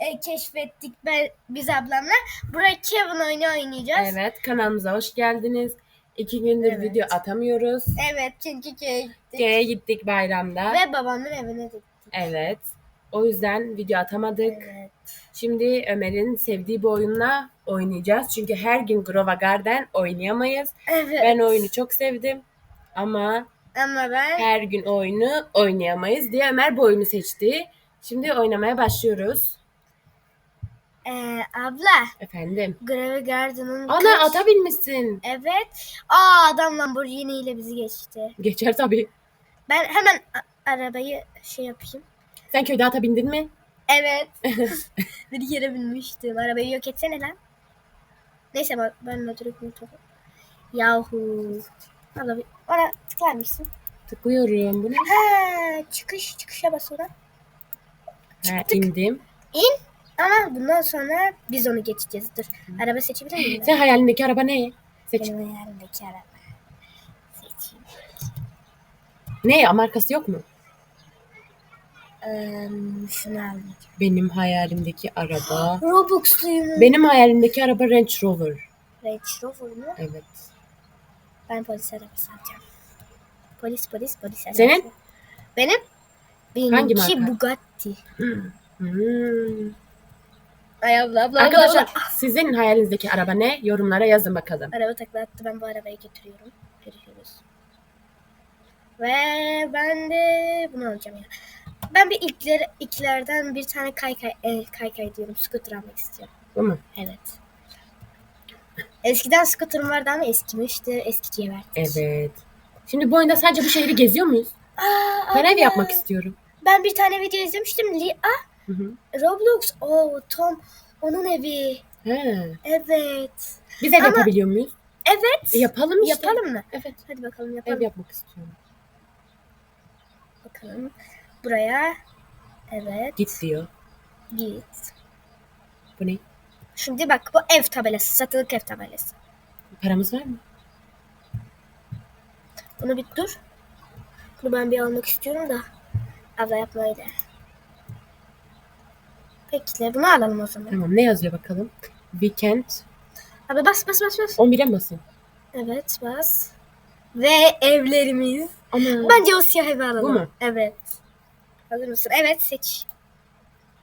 e, keşfettik ben, biz ablamla. Buraya Kevin oyunu oynayacağız. Evet kanalımıza hoş geldiniz. İki gündür Evet. video atamıyoruz. Evet çünkü köye gittik. Köye gittik bayramda. Ve babamın evine gittik. Evet. O yüzden video atamadık. Evet. Şimdi Ömer'in sevdiği bir oyunla oynayacağız. Çünkü her gün Grova Garden oynayamayız. Evet. Ben oyunu çok sevdim. Ama Ama ben her gün oyunu oynayamayız diye Ömer bu oyunu seçti. Şimdi oynamaya başlıyoruz. E, abla Efendim. Grave Garden'ın Ana kaç- ata binmişsin. Evet. Aa adam Lamborghini ile bizi geçti. Geçer tabii. Ben hemen arabayı şey yapayım. Sen köyde ata bindin mi? Evet. bir kere binmiştim. Arabayı yok etsene lan. Neyse ben, ben direkt unuturum. Yahu. Bir ona tıklar mısın? Tıklıyorum. Bu ne? Ha, çıkış çıkışa bas ona. Ha, Çıktık. indim. İn. Ama bundan sonra biz onu geçeceğiz. Dur. Araba seçebilir miyim? Sen hayalindeki araba ne? Seç. Benim hayalimdeki araba. Seçeyim. Ne? Markası yok mu? Ee, şunu almak. Benim hayalimdeki araba. Robux'luyum. Benim hayalimdeki araba Range Rover. Range Rover mu? Evet. Ben polis arabası alacağım. Polis polis polis arabası. Senin? Benim? Benimki marka? Bugatti. Hmm. Ay abla abla Arkadaşlar abla, abla. sizin hayalinizdeki araba ne? Yorumlara yazın bakalım. Araba takla attı ben bu arabayı getiriyorum. Görüşürüz. Ve ben de bunu alacağım ya. Ben bir ilkler, ilklerden bir tane kaykay, e, kaykay diyorum. Scooter almak istiyorum. Bu mu? Evet. Eskiden scooter'ım vardı ama eskimişti. Eskiciye verdik. Evet. Şimdi bu oyunda sadece bu şehri geziyor muyuz? Aa, Ben ev yapmak istiyorum. Ben bir tane video izlemiştim. Li ah, Hı hı. Roblox. Oo Tom. Onun evi. He. Evet. Biz ev Ama- yapabiliyor muyuz? Evet. E, yapalım işte. Yapalım mı? Evet. Hadi bakalım Ev yapalım. yapmak istiyorum. Bakalım. Buraya. Evet. Git diyor. Git. Bu ne? Şimdi bak bu ev tabelası. Satılık ev tabelası. Paramız var mı? Bunu bir dur. Bunu ben bir almak istiyorum da. Abla yapmayı da. Peki bunu alalım o zaman. Tamam ne yazıyor bakalım? Weekend. Abi bas bas bas bas. 11'e mi basın? Evet bas. Ve evlerimiz. Ama Bence o siyah evi alalım. Bu mu? Evet. Hazır mısın? Evet seç.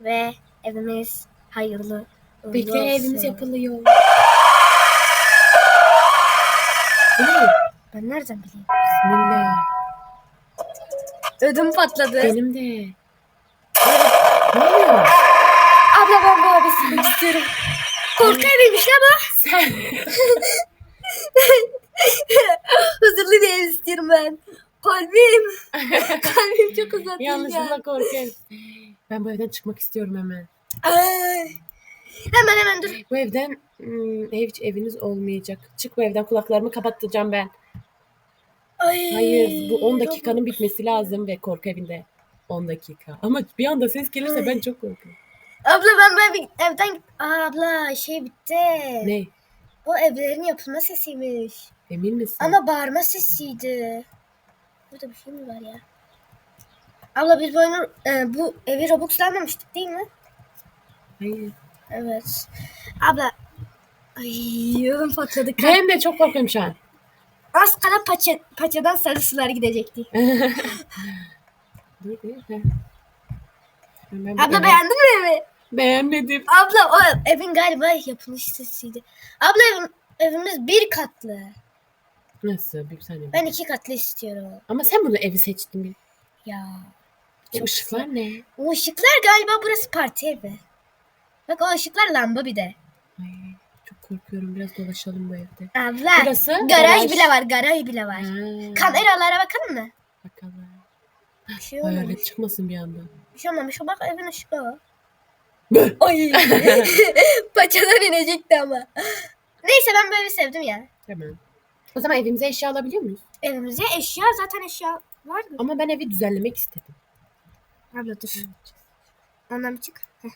Ve evimiz hayırlı. uğurlu bekle olsun. evimiz yapılıyor. Bu ne? Ben nereden bileyim? Bismillah. Ödüm patladı. Benim de. Ne oluyor? Abla silmek istiyorum. Korku eviymiş bu. Sen. Huzurlu bir ev istiyorum ben. Kalbim. Kalbim çok uzatıyor. Yanlışlıkla korkuyorum. Ben bu evden çıkmak istiyorum hemen. Ay. Hemen hemen dur. Bu evden hmm, ev, eviniz olmayacak. Çık bu evden kulaklarımı kapattıracağım ben. Ay. Hayır bu 10 dakikanın bitmesi lazım ve korku evinde 10 dakika. Ama bir anda ses gelirse ben çok korkuyorum. Abla ben böyle evden... Aa, abla şey bitti. Ne? O evlerin yapılma sesiymiş. Emin misin? Ama bağırma sesiydi. Burada bir şey mi var ya? Abla biz bu oyunu, e, bu evi Robux'la almamıştık değil mi? Hayır. Evet. Abla. Ay yolum patladı. Ben de çok korkuyorum şu an. Az kala paça, paçadan sarı sular gidecekti. Dur dur. Ben bu Abla beğendin mi evi? Beğenmedim. Abla o evin galiba yapılış sesiydi. Abla evim, evimiz bir katlı. Nasıl? Bir saniye. Ben iki katlı istiyorum. Ama sen bunu evi seçtin bir. Ya. Bu Çok ışıklar ne? O ışıklar galiba burası parti evi. Bak o ışıklar lamba bir de. Ay, çok korkuyorum. Biraz dolaşalım bu evde. Abla. Burası garaj, garaj. bile var. Garaj bile var. Ha, Kameralara bakalım mı? Bakalım. Bir şey Hayalet çıkmasın bir anda. Bir şey olmamış. O bak evin ışığı o. Ay. Paçadan inecekti ama. Neyse ben böyle sevdim ya. Tamam. O zaman evimize eşya alabiliyor muyuz? Evimize eşya zaten eşya vardı. Ama ben evi düzenlemek istedim. Abla dur. Ondan bir çık. Heh.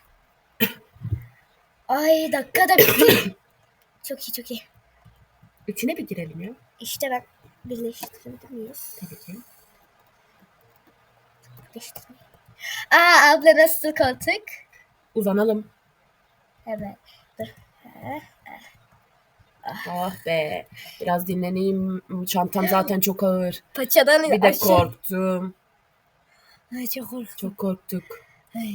Ay dakikada bitti. çok iyi çok iyi. İçine bir girelim ya. İşte ben birleştirebilir miyiz? Tabii ki. Birleştirmeyi. Aa abla nasıl koltuk? Uzanalım. Evet. Dur. Ah be. Biraz dinleneyim. Çantam zaten çok ağır. Paçadan Bir de aşağı- korktum. Ay çok korktum. Çok korktuk. Ay.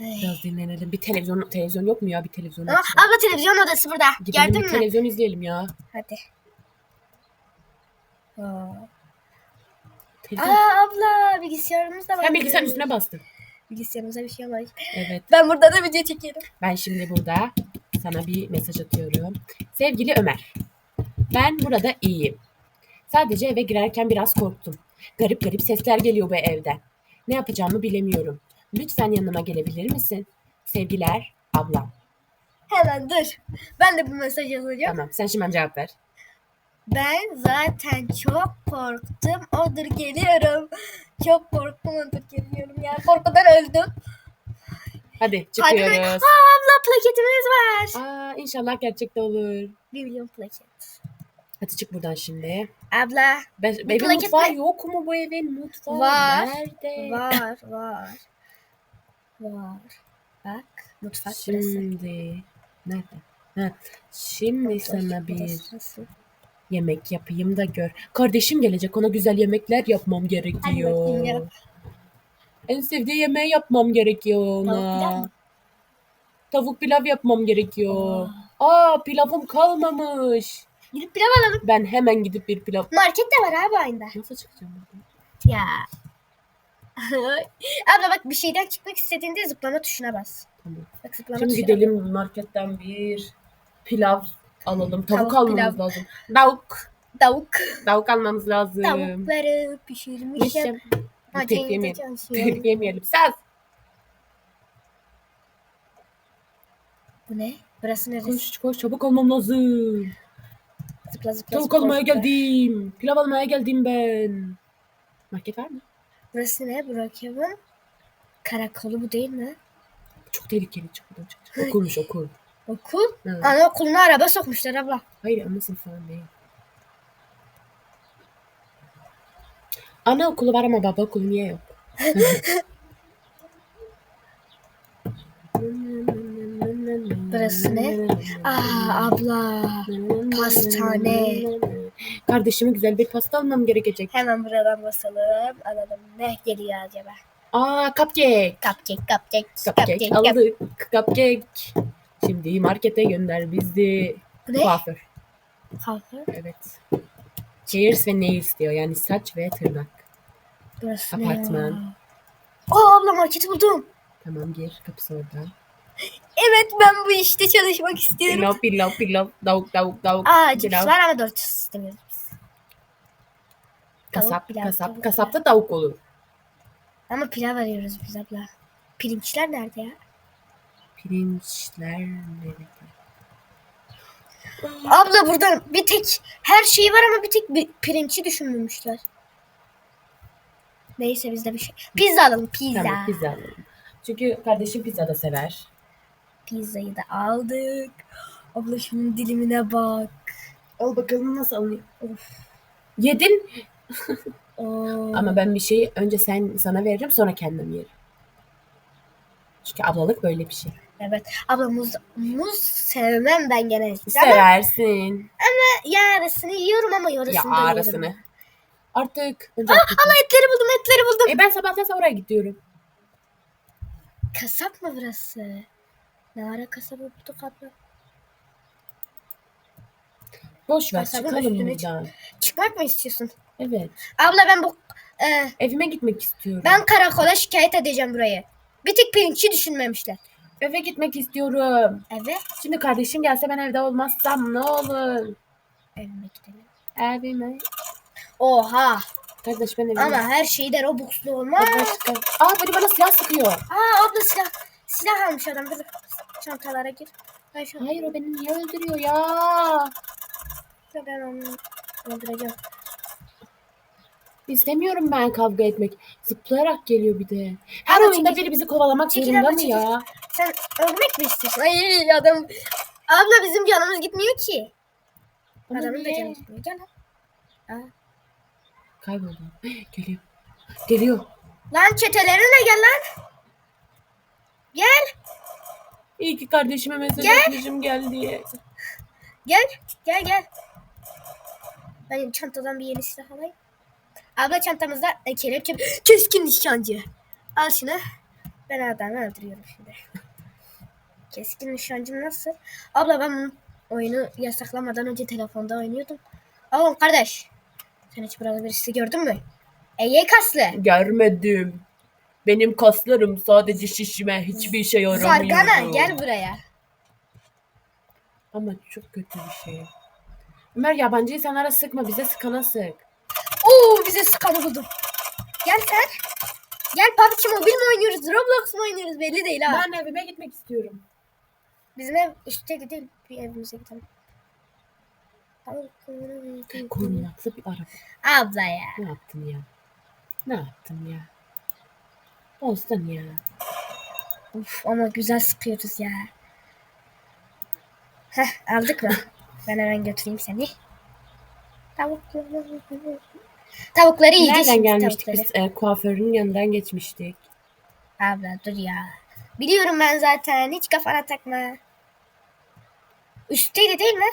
Ay. Biraz dinlenelim. Bir televizyon televizyon yok mu ya? Bir televizyon Aa, açalım. abla televizyon odası burada. Gidelim Gördün bir mü? televizyon izleyelim ya. Hadi. Aa. Televizyon. Aa abla bilgisayarımız da var. Sen bilgisayarın üstüne bastın. Bilgisayarımıza bir şey var. Evet. Ben burada da video çekerim. Ben şimdi burada sana bir mesaj atıyorum. Sevgili Ömer. Ben burada iyiyim. Sadece eve girerken biraz korktum. Garip garip sesler geliyor bu evden. Ne yapacağımı bilemiyorum. Lütfen yanıma gelebilir misin? Sevgiler ablam. Hemen dur. Ben de bu mesaj yazacağım. Tamam sen şimdi cevap ver. Ben zaten çok korktum. Odur geliyorum. Çok korktum odur geliyorum ya. Korkudan öldüm. Hadi Hadi be. çıkıyoruz. Aa abla plaketimiz var. Aa, inşallah gerçekte olur. Bir milyon plaket. Hadi çık buradan şimdi. Abla Be Bu evin plaket mutfağı ne? yok mu bu evin mutfağı? Var. Nerede? var var. Var. Bak mutfak burası. Şimdi nerede? Ha, şimdi sana bir Burası? Yemek yapayım da gör. Kardeşim gelecek ona güzel yemekler yapmam Hadi gerekiyor. bakayım yap. En sevdiği yemeği yapmam gerekiyor Tavuk pilav ona. mı? Tavuk pilav yapmam gerekiyor. Aa pilavım kalmamış. Gidip pilav alalım. Ben hemen gidip bir pilav... Market de var abi aynı. Nasıl çıkacağım buradan? Ya. Abla bak bir şeyden çıkmak istediğinde zıplama tuşuna bas. Tamam. Bak zıplama Şimdi tuşuna gidelim marketten bir pilav alalım. Tavuk, Tavuk almamız pilav. lazım. Tavuk. Tavuk. Tavuk almamız lazım. Tavukları pişirmişim. Mişim. Hadi Telif yemeyelim. Telif yemeyelim. Saz. Bu ne? Burası neresi? Koş koş çabuk olmam lazım. Zıpla zıpla. Tavuk zıpla, almaya zıpla. geldim. Pilav almaya geldim ben. Market var mı? Burası ne? Burak'ın karakolu bu değil mi? Çok tehlikeli. Çok çıkacak. Okulmuş okul. Okul. Evet. Anaokuluna araba sokmuşlar abla. Hayır ana sınıf falan değil. Ana okulu var ama baba okulu niye yok? Burası ne? Aa abla. Pastane. Kardeşime güzel bir pasta almam gerekecek. Hemen buradan basalım. Alalım. Ne geliyor acaba? Aa cupcake. Cupcake, cupcake, Cupcake cupcake. cup- aldık. Cupcake. Şimdi markete gönder bizi. Ne? Kuaför. Kahve. Evet. Hairs ve nails diyor. Yani saç ve tırnak. Burası Apartman. Aa abla marketi buldum. Tamam gir. Kapısı orada. Evet ben bu işte çalışmak istiyorum. Pilav pilav pilav. Tavuk tavuk tavuk. Aa cips var ama Doritos istemiyoruz biz. Kasap pilav, kasap. tavuk, Kasapta tavuk olur. Ama pilav arıyoruz biz abla. Pirinçler nerede ya? Pirinçler nerede? Abla burada bir tek her şey var ama bir tek bir pirinci düşünmemişler. Neyse bizde bir şey. Pizza alalım pizza. Tamam pizza alalım. Çünkü kardeşim pizza da sever. Pizzayı da aldık. Abla şunun dilimine bak. Al bakalım nasıl alınıyor. Yedin Oo. ama ben bir şeyi önce sen sana veririm sonra kendim yerim. Çünkü ablalık böyle bir şey. Evet. Abla muz, muz sevmem ben. Ama Seversin. yarısını yiyorum ama yarısını Ya da arasını. Artık. Aa, abla etleri buldum etleri buldum. E ben sabahtan sonra oraya gidiyorum. Kasap mı burası? Ne ara kasabı bulduk abla? Boş ver Kasabın çıkalım üstüne buradan. Çıkmak mı istiyorsun? Evet. Abla ben bu e, Evime gitmek istiyorum. ben karakola şikayet edeceğim burayı. Bir tek pirinççi düşünmemişler. Eve gitmek istiyorum. Evet. Şimdi kardeşim gelse ben evde olmazsam ne olur? Evime gidelim. Evime. Oha. Kardeş ben evime. Ama her şeyde Robux'lu olmaz. Kar- Aa biri bana silah sıkıyor. Aa abla silah. Silah almış adam. Dur. Çantalara gir. Şu Hayır o beni niye öldürüyor ya? anda ben onu öldüreceğim. İstemiyorum ben kavga etmek. Zıplayarak geliyor bir de. Her oyunda biri bizi kovalamak Çekil zorunda abla, mı çekil. ya? Sen ölmek mi istiyorsun? Ay adam. Abla bizim canımız gitmiyor ki. Ama Adamın da niye? canı gitmiyor. Gel lan. Kayboldu. Geliyor. Geliyor. Lan çetelerine gel lan. Gel. İyi ki kardeşime mesaj Gel. atmışım gel diye. Gel. Gel gel. Ben çantadan bir yeni silah alayım. Abla çantamızda e, kelepçe keskin nişancı. Al şunu. Ben adamı öldürüyorum şimdi. Keskin nişancım nasıl? Abla ben bunu- oyunu yasaklamadan önce telefonda oynuyordum. Oğlum kardeş. Sen hiç burada birisi gördün mü? Eye kaslı. Görmedim. Benim kaslarım sadece şişime hiçbir işe yaramıyor. Zargana gel buraya. Ama çok kötü bir şey. Ömer yabancı insanlara sıkma bize sıkana sık. Oo bize sıkanı buldum. Gel sen. Gel PUBG Mobile mi oynuyoruz? Roblox mu oynuyoruz? Belli değil ha. Ben evime gitmek istiyorum. Bizim ev üstte değil. Bir evimize gidelim. Korunaklı bir araba. Abla ya. Ne yaptın ya? Ne yaptın ya? Olsun ya. Uf ama güzel sıkıyoruz ya. Heh aldık mı? ben hemen götüreyim seni. Tavukları. Tavukları yiyeceğiz Nereden gelmiştik tavukları. biz? E, kuaförün yanından geçmiştik. Abla dur ya. Biliyorum ben zaten. Hiç kafana takma. Üstteydi değil mi?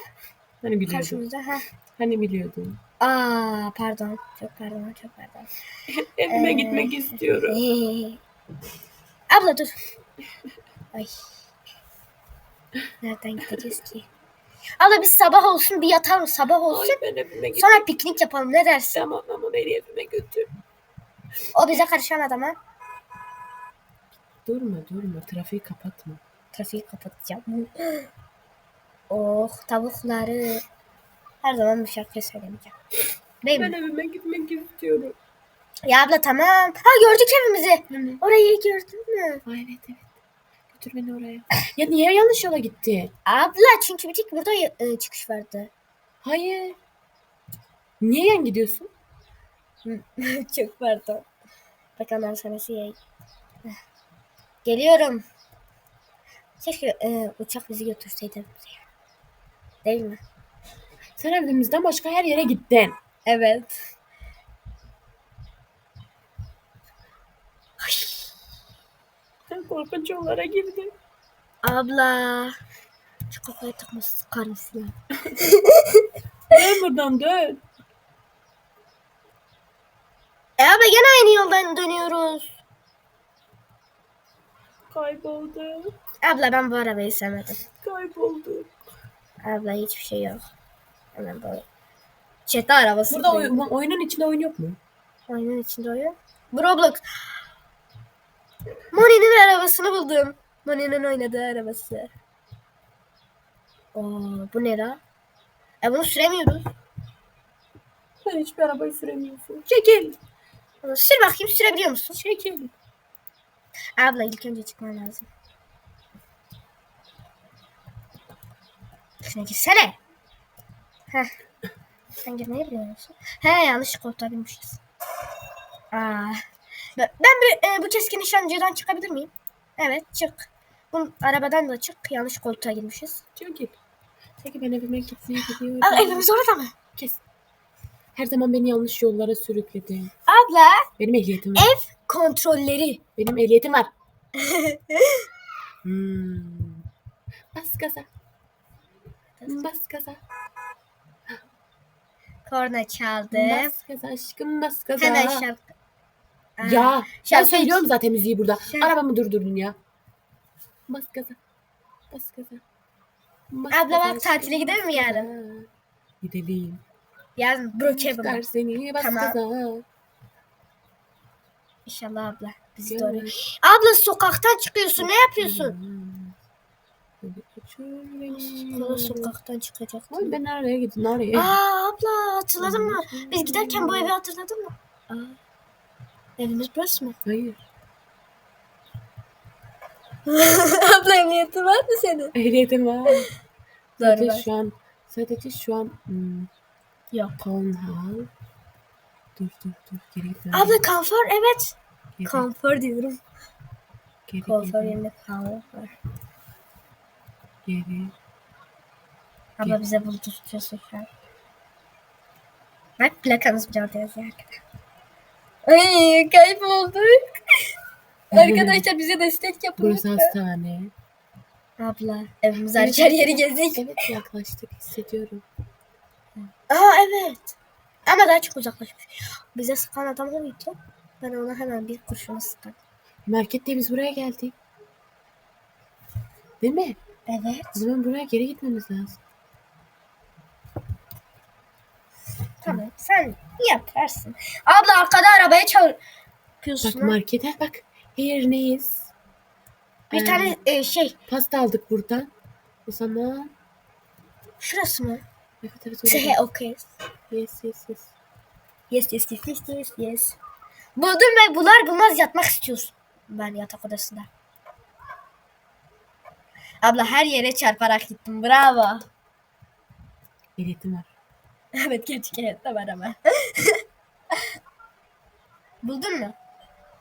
Hani biliyordun? Karşımızda. Ha. Hani biliyordun? Aa pardon. Çok pardon. Çok pardon. Evime Ee, gitmek istiyorum. Abla dur. Ay. Nereden gideceğiz ki? Abla biz sabah olsun bir yatalım. Sabah Ay olsun. gitmek Sonra piknik yapalım. Ne dersin? Tamam ama beni evime götür. O bize karışamaz ama. Durma durma trafiği kapatma. Trafiği kapatacağım. Oh tavukları. Her zaman bu şarkıyı söylemeyeceğim. Değil Ben mi? evime gitmek istiyorum. Ya abla tamam. Ha gördük evimizi. Orayı gördün mü? Ay evet evet. Götür beni oraya. ya niye yanlış yola gitti? Abla çünkü bir tek burada e, çıkış vardı. Hayır. Niye yan gidiyorsun? Çok pardon. Bak ondan sonrası yay. Geliyorum. Keşke e, uçak bizi götürseydi. Değil mi? Sen evimizden başka her yere gittin. Evet. Sen korkunç yollara girdin. Abla. Şu kafaya takması sıkar mısın? Dön buradan dön. E abla gene aynı yoldan dönüyoruz. Kaybolduk. Abla ben bu arabayı sevmedim. Kaybolduk. Abla hiçbir şey yok. Hemen böyle. Çete arabası. Burada oy- oyunun içinde oyun yok mu? Oyunun içinde oyun. Bu Roblox. Moni'nin arabasını buldum. Moni'nin oynadığı arabası. Oo, bu ne la? E bunu süremiyoruz. Sen hiçbir arabayı süremiyorsun. Çekil. Sür bakayım sürebiliyor musun? Çekil. Abla ilk önce çıkman lazım. Şuna girsene. Heh. Sen girmeyi biliyor musun? He yanlış koltuğa binmişiz. Aa. Ben ben bir, e, bu keskin nişancıdan çıkabilir miyim? Evet çık. Bu arabadan da çık. Yanlış koltuğa girmişiz. Çekil. Çekil ben evime gitmeye gidiyorum. Aa, evimiz orada mı? Kes. Her zaman beni yanlış yollara sürükledin. Abla Benim ehliyetim var. ev kontrolleri. Benim ehliyetim var. hmm. Bas gaza. Bas gaza. Korna çaldı. Bas gaza aşkım bas gaza. Hemen şarkı. Aa, Ya ben şarkı- söylüyorum zaten müziği burada. Şarkı- Arabamı durdurdun ya. Bas gaza. Bas gaza. Bas Abla bak, tatile gidelim mi yarın? Gidelim. Yarın Brookhaven'a. Çıkar seni bas Tamam. gaza. İnşallah abla. Bizi doğru. Abla sokaktan çıkıyorsun. Ne yapıyorsun? Hmm. Beni. Kola sokaktan çıkacak. Ay ben nereye gittim nereye? Aa abla hatırladın mı? Biz giderken bu evi hatırladın mı? Aa. Evimiz burası mı? Hayır. abla emniyeti var mı senin? Ehliyetim var. Doğru Sadece var. şu an sadece şu an hmm, Yok. Town Hall. Dur dur dur geri gitmem. Abla kanfor evet. geri, Kanfor diyorum. geri, Kanfor geri, yerine kanfor. geri. Abla bize buldurtuyorsun şu an. Bak plakamız bir orada yazıyor. Ay kaybolduk. Arkadaşlar bize destek yapın. Burası hastane. Abla evimiz her yeri gezdik. Evet yaklaştık hissediyorum. Aa evet. Ama daha çok uzaklaşmış. Bize sıkan adam oydu. Ben ona hemen bir kurşunu sıktım. Markette biz buraya geldik. Değil mi? Evet. O zaman buraya geri gitmemiz lazım. Tamam. Sen yaparsın. Abla arkada arabaya Bak çarpıyorsun. markete bak. Here neyiz? bir Ee, tane e, şey. Pasta aldık buradan. O zaman Şurası mı? Evet evet orada. okey. Yes yes yes. Yes yes yes yes yes yes. Buldum ve bular bulmaz yatmak istiyorsun. Ben yatak odasında. Abla her yere çarparak gittim. Bravo. Ehliyetim var. Evet gerçek hayatta var ama. Buldun mu?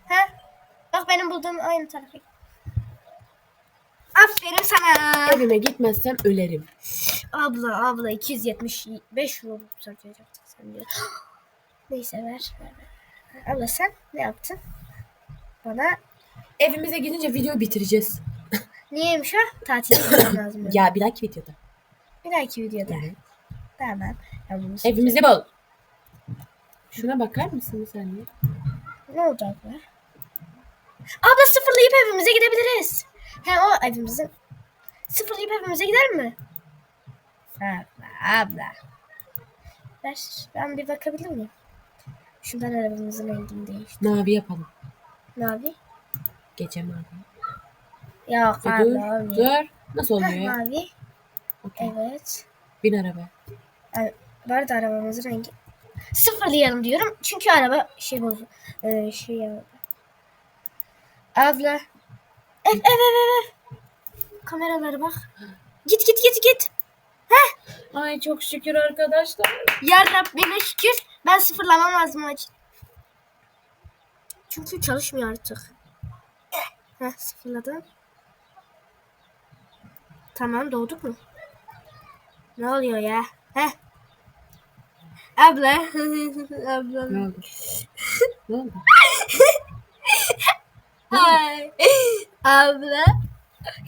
Ha? Bak benim bulduğum aynı tarafa. Aferin sana. Evime gitmezsem ölerim. Abla abla 275 euro harcayacaktın sen diyor. Neyse ver, ver, ver. Abla sen ne yaptın? Bana Evimize gidince video bitireceğiz. niyeymiş o? Tatile gitmem lazım. benim. Ya bir dahaki videoda. Bir dahaki videoda. Evet. Tamam. Bunu Evimizi bul. Şuna bakar mısın saniye? Ne oldu abla? Abla sıfırlayıp evimize gidebiliriz. He o evimizin. Sıfırlayıp evimize gider mi? Abla abla. Ver ben bir bakabilir miyim? Şundan arabamızın rengini değiştir. Mavi yapalım. Mavi. Gece mavi. Yok abla dur, olmuyor. dur. Nasıl Heh, oluyor ya? mavi. Okey. Evet. Bin araba. Bu arada arabamızın rengi. Sıfırlayalım diyorum. Çünkü araba şey bozdu. Ee, şey ya. Abla. Ev ev ev. ev. Kameralara bak. Git git git git. Ay çok şükür arkadaşlar. Ya Rabbime şükür. Ben sıfırlamam lazım acil. Çünkü çalışmıyor artık. Heh sıfırladım. Tamam doğduk mu? Ne oluyor ya? Heh. Abla. Abla. Ne oldu? ne oldu? Ay. Abla.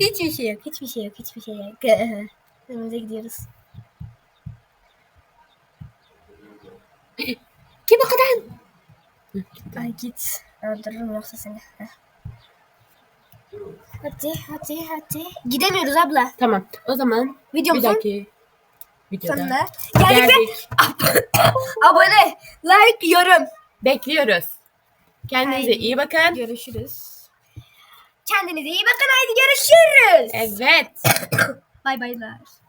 Hiçbir şey yok. Hiçbir şey yok. Hiçbir şey yok. Önümüze gidiyoruz. Kim o kadar? Ay git. Öldürürüm yoksa seni. Heh. Hadi hadi hadi. Gidemiyoruz abla. Tamam. O zaman bir Videomuzun dahaki videoda sonuna geldik ve geldik. abone, like, yorum. Bekliyoruz. Kendinize Haydi. iyi bakın. Görüşürüz. Kendinize iyi bakın. Haydi görüşürüz. Evet. Bay baylar.